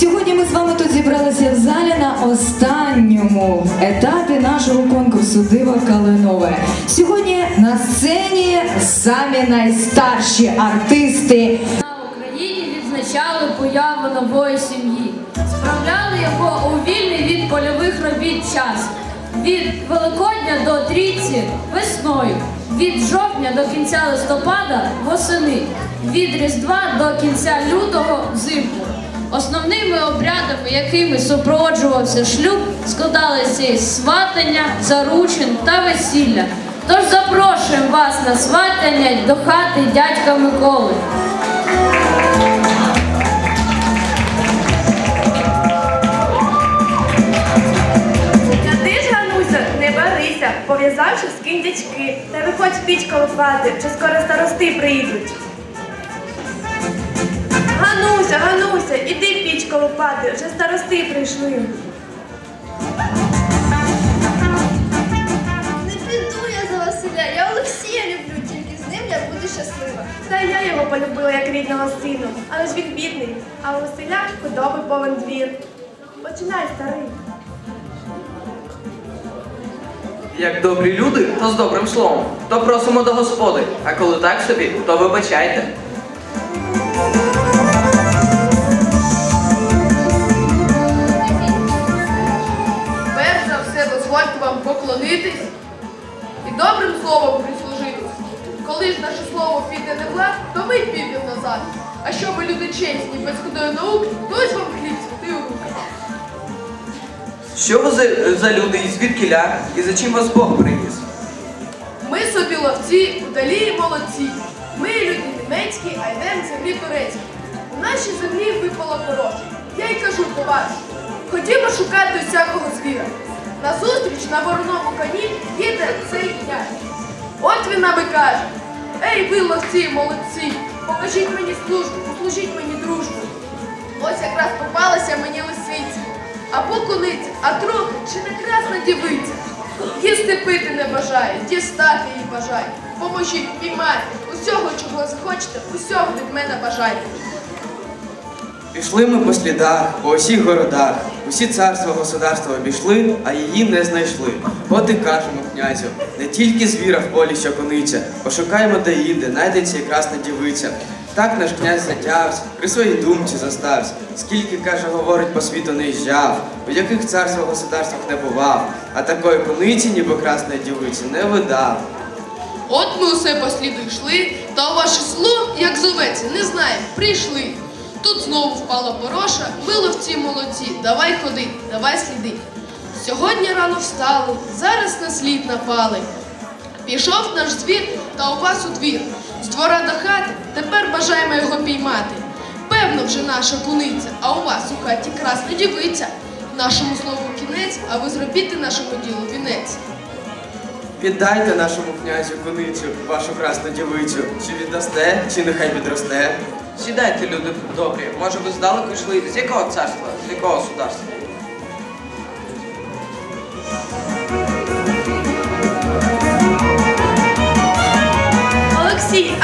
Сьогодні ми з вами тут зібралися в залі на останньому етапі нашого конкурсу Диво Калинове. Сьогодні на сцені самі найстарші артисти. На Україні відзначали появу нової сім'ї, справляли його у вільний від польових робіт час, від Великодня до Трійці весною, від жовтня до кінця листопада восени, від Різдва до кінця лютого взимку. Основними обрядами, якими супроводжувався шлюб, складалися із сватання, заручин та весілля. Тож запрошуємо вас на сватання до хати дядька Миколи. Та ти ж, Гануся, не барися, пов'язавши скинь дячки, та виходь піч колопати, чи скоро старости прийдуть. В вже старости прийшли. Не піду я за Василя, я Олексія люблю, тільки з ним я буду щаслива. Та й я його полюбила як рідного сина, але ж він бідний, а у Василя худоби повен двір. Починай, старий. Як добрі люди, то з добрим словом. То просимо до господи, а коли так собі, то вибачайте. Що ви за, за люди і звідки ля, і за чим вас Бог приніс? Ми собі ловці, удалі і молодці. Ми люди німецькі, а йдемо землі турецькі. У нашій землі випало порожі. Я й кажу товариш, ходімо шукати усякого звіра. Назустріч на вороному коні їде цей князь. От він нами каже: Ей, ви ловці, молодці, покажіть мені службу, послужіть мені дружбу. Ось якраз попалася мені лисиця. Або куниця, а трохи чи не красна дівиця. Їсти пити не бажає, дістати її бажає. Поможіть, піймайте, усього, чого захочете, усього від мене бажайте. Пішли ми по слідах, по усіх городах, усі царства государства обійшли, а її не знайшли. От і кажемо, князю, не тільки звіра в полі, що кониця, пошукаємо де інде, найдеться і красна дівиця. Так наш князь затявся, при своїй думці застався. Скільки, каже, говорить, по світу не їжджав, у яких царствах государствах не бував, а такої кониці, ніби красної дівиці, не видав. От ми усе по сліду йшли, та ваше село, як зоветься, не знаємо, прийшли. Тут знову впала пороша, ми ловці молодці, давай ходи, давай сліди. Сьогодні рано встали, зараз на слід напали. Пішов наш звір та у вас у двір. З двора до хати, тепер бажаємо його піймати. Певно вже наша куниця, а у вас у хаті красна дівиця. Нашому слову кінець, а ви зробіть нашому ділу вінець. Віддайте нашому князю коницю, вашу красну дівицю, чи віддасте, чи нехай підросте. Сідайте, люди добрі, може ви здалеку йшли з якого царства, з якого государства?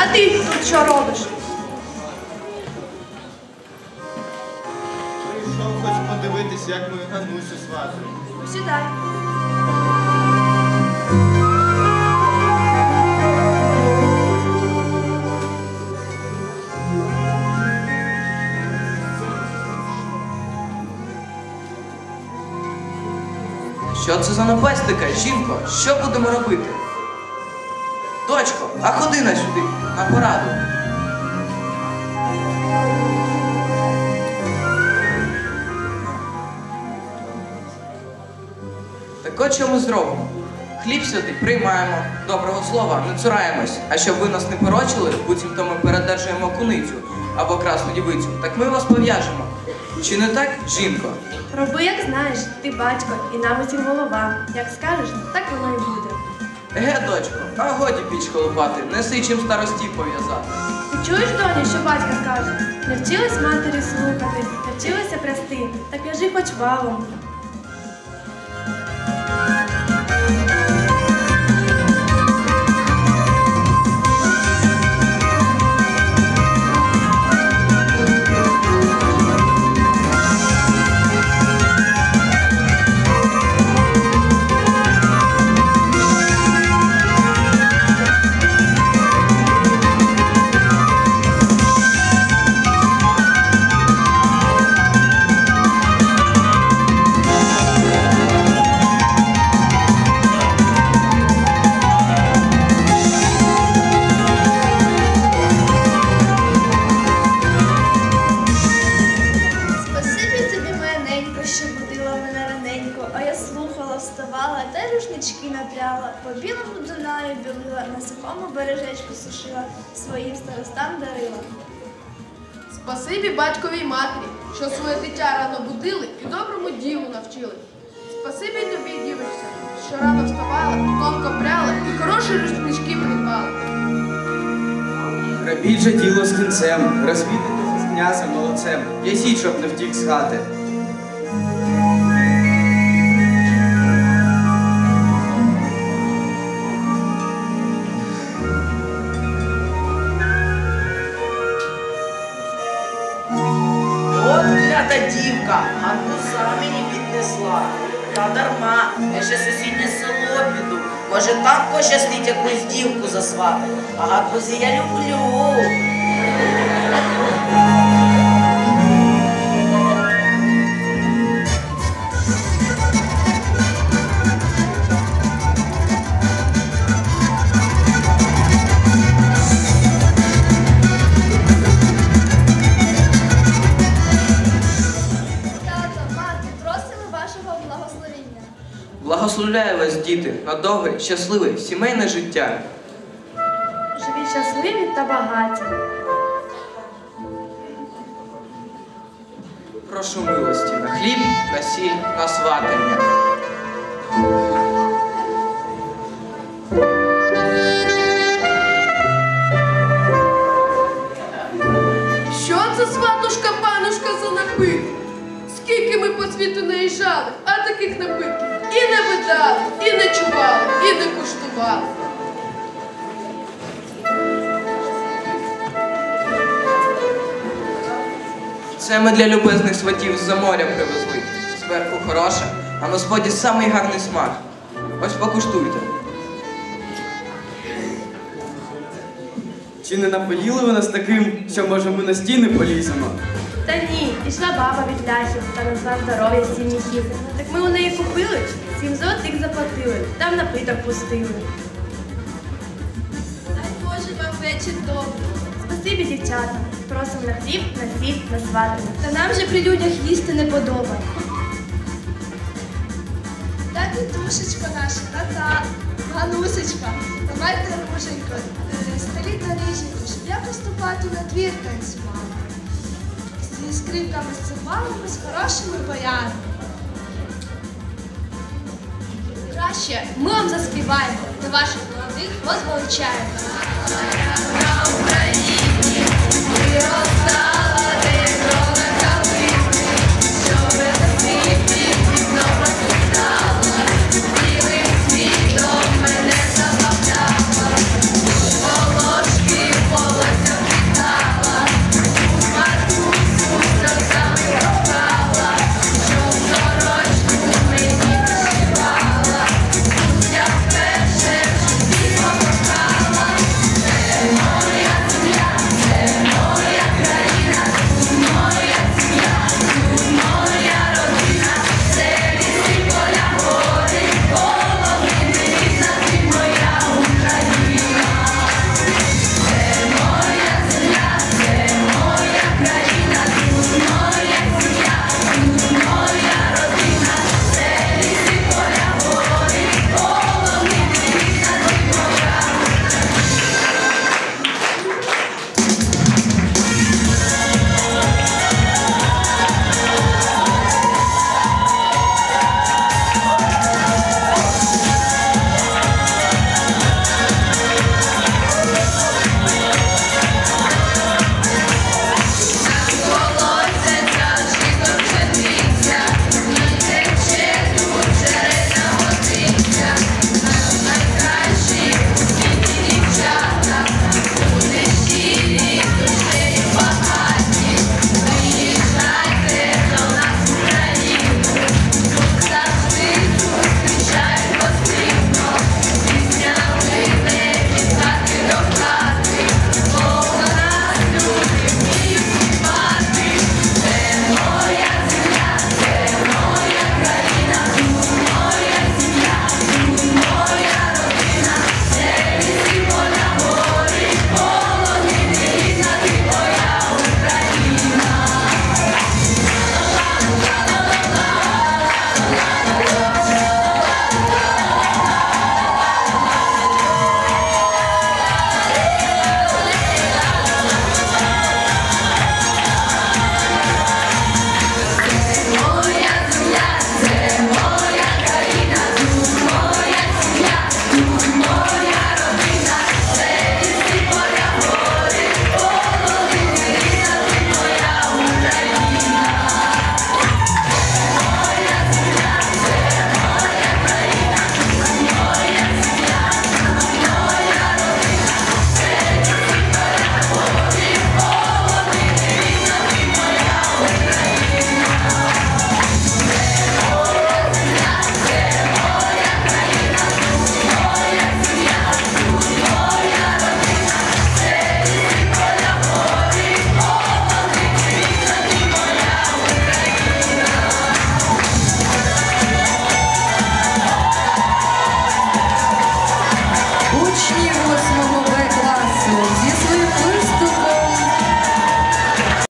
А ти тут що робиш? Прийшов хоч подивитись, як ми Ганусю сватаємо. Сідай. Що це за напасть така, жінко? Що будемо робити? Дочко, а ходи на сюди, на пораду. Так от що ми зробимо? Хліб святий приймаємо, доброго слова, не цураємось. А щоб ви нас не порочили, буцімто ми передержуємо куницю або красну дівицю, так ми вас пов'яжемо. Чи не так, жінко? Роби, як знаєш, ти батько і нам усім голова. Як скажеш, так воно і буде. Еге, дочко, а годі піч колупати, неси чим старості пов'язати. Ти чуєш, доню, що батько каже? Не вчилась матері слухати, не вчилася прясти, так я хоч валом. Та й рушнички напряла, по білому Дунаю білила, на сухому бережечку сушила, своїм старостам дарила. Спасибі батькові й матері, що своє дитя рано будили і доброму ділу навчили. Спасибі тобі, дівчинця, що рано вставала, тонко пряла і хороші рушнички придбала. Робіть же діло з кінцем, розвідайте з князем молодцем, ясіть, щоб не втік з хати. Клята дівка, гарбуза мені піднесла. Та дарма, я ще сусіднє село піду. Може там пощастить якусь дівку засвати. А гарбузи я люблю. Благословляю вас, діти, на довге, щасливе, сімейне життя. Живі щасливі та багаті. Прошу милості на хліб, на сіль, на сватання. І і не чували, і не куштували. Це ми для любезних сватів з-за моря привезли. Зверху хороше, а на споді самий гарний смак. Ось покуштуйте. Чи не напоїли ви нас таким, що може ми на стіни поліземо? Та ні, ішла баба від ляхів та назвав здоров'я сім міхів. Так ми у неї купили, сім золотих заплатили, там напиток пустили. Дай Боже вам вечір добрий. Спасибі, дівчата. Просимо на хліб, на сіль, на сватання. Та нам же при людях їсти не подобає. Та наша, тата, Ганусечка, давайте руженько, е, стеліть на ріженьку, щоб я поступати на двір танцювала. Зі скрипками, з цимбалами, з хорошими боярами. Краще ми вам заспіваємо, та ваших молодих виростає.